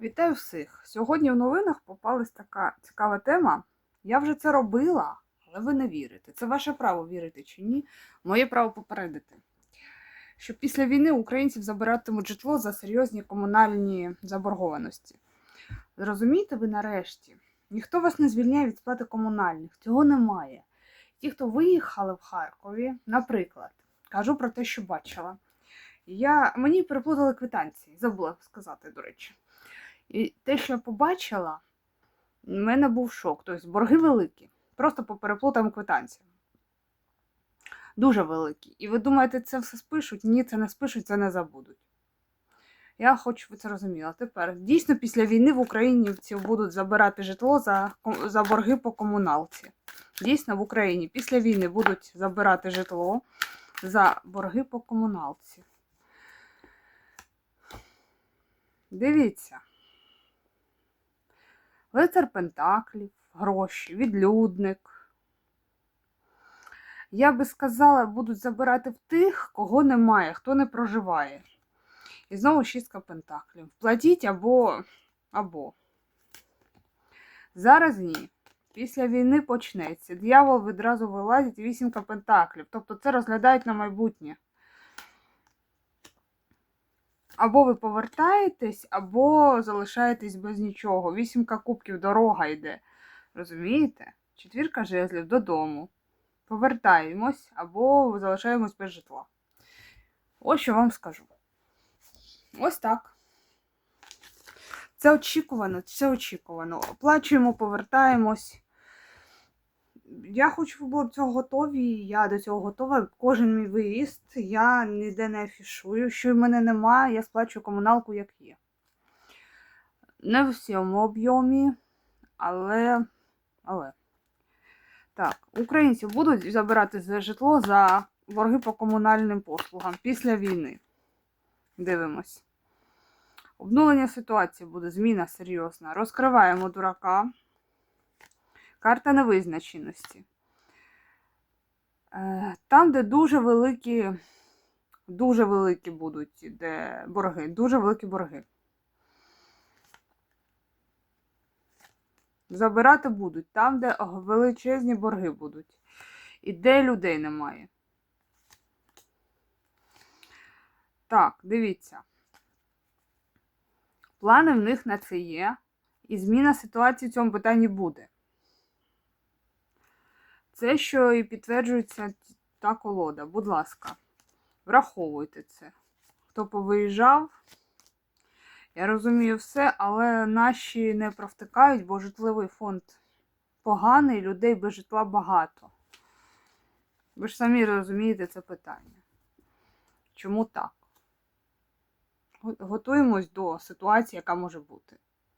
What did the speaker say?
Вітаю всіх! Сьогодні в новинах попалась така цікава тема. Я вже це робила, але ви не вірите. Це ваше право вірити чи ні. Моє право попередити. Що після війни українців забиратимуть житло за серйозні комунальні заборгованості. Зрозумійте ви нарешті, ніхто вас не звільняє від сплати комунальних, цього немає. Ті, хто виїхали в Харкові, наприклад, кажу про те, що бачила. Я, мені переплутали квитанції, забула сказати, до речі. І те, що я побачила, в мене був шок. Тобто борги великі. Просто по переплутам квитанціям. Дуже великі. І ви думаєте, це все спишуть? Ні, це не спишуть, це не забудуть. Я хочу, щоб ви це розуміли. Тепер, дійсно, після війни в українців будуть забирати житло за, за борги по комуналці. Дійсно, в Україні після війни будуть забирати житло за борги по комуналці. Дивіться. Лицар Пентаклів, гроші, відлюдник. Я би сказала, будуть забирати в тих, кого немає, хто не проживає. І знову шістка пентаклів. Платіть або. або. Зараз ні. Після війни почнеться. Д'явол відразу вилазить вісімка пентаклів. Тобто це розглядають на майбутнє. Або ви повертаєтесь, або залишаєтесь без нічого. Вісімка кубків, дорога йде. Розумієте? Четвірка жезлів додому. Повертаємось або залишаємось без житла. Ось що вам скажу. Ось так. Це очікувано, це очікувано. Оплачуємо, повертаємось. Я хочу, ви до цього готові. Я до цього готова. Кожен мій виїзд я ніде не афішую. Що в мене немає, я сплачую комуналку, як є. Не в всьому об'ємі, але. але. Так, українці будуть забирати за житло за борги по комунальним послугам після війни. Дивимось. Обнулення ситуації буде зміна серйозна. Розкриваємо дурака. Карта невизначеності. Е, Там, де дуже великі, дуже великі будуть де борги, дуже великі борги. Забирати будуть там, де величезні борги будуть. І де людей немає. Так, дивіться. Плани в них на це є. І зміна ситуації в цьому питанні буде. Це, що і підтверджується та колода. Будь ласка, враховуйте це. Хто повиїжджав, я розумію все, але наші не провтикають, бо житловий фонд поганий, людей без житла багато. Ви ж самі розумієте це питання. Чому так? Го- Готуємось до ситуації, яка може бути.